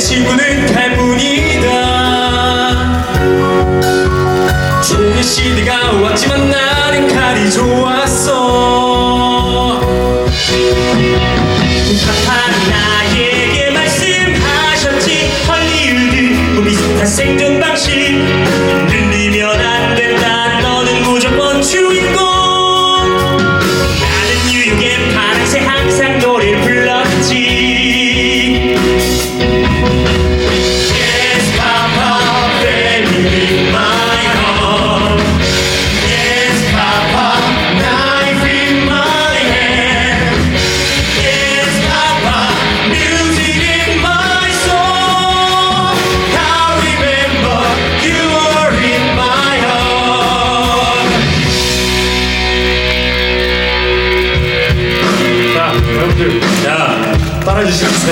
친구는 칼뿐이다. 종의 시대가 왔지만 나는 칼이 좋았어. 파파 나에게 말씀하셨지. 헐리우드 뭐 비슷한 생존 방식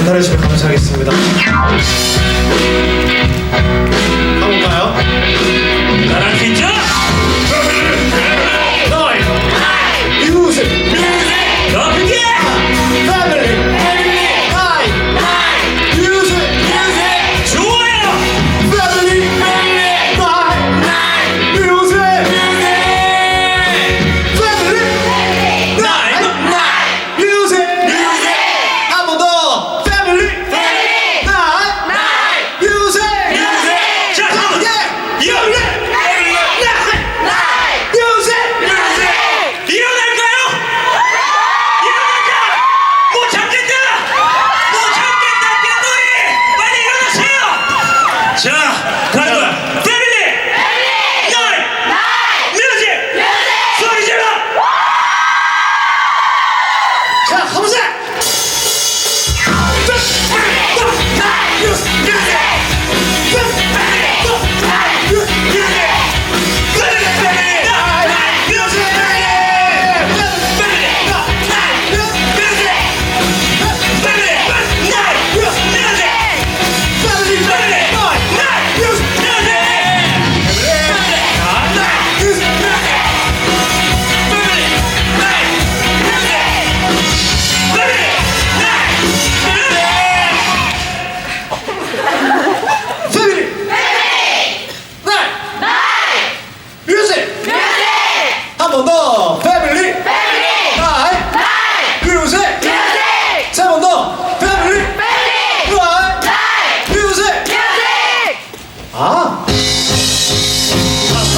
따라해주시면 따라해주시면 감사하겠습니다 가볼까요?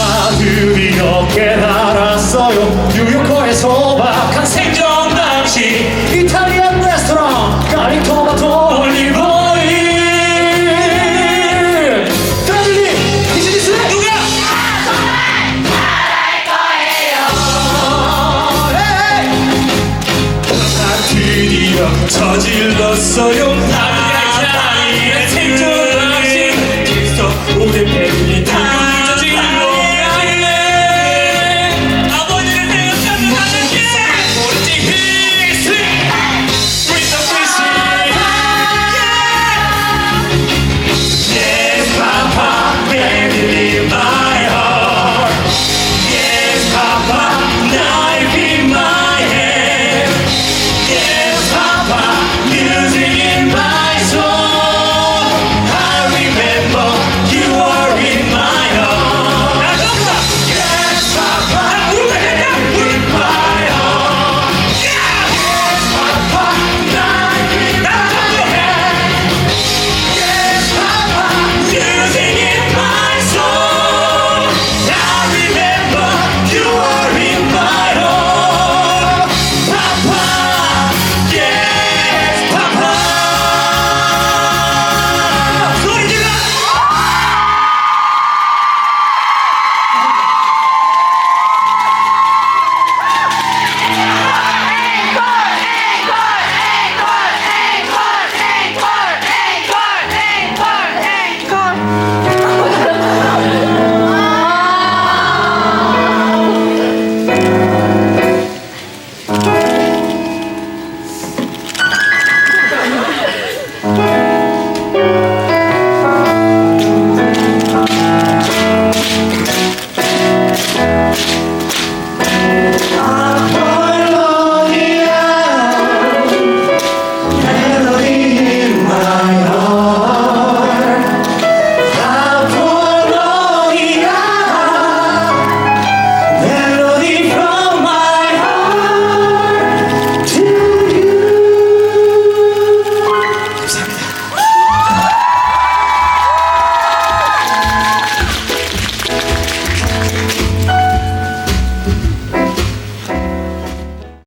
아빠들이 어깨 달았어요. 뉴요커의 소박한 생존 방식 이탈리안 레스토랑 까리 토마토 올리브오일 패밀리 비즈니스. 누가? 드디어 저질렀어요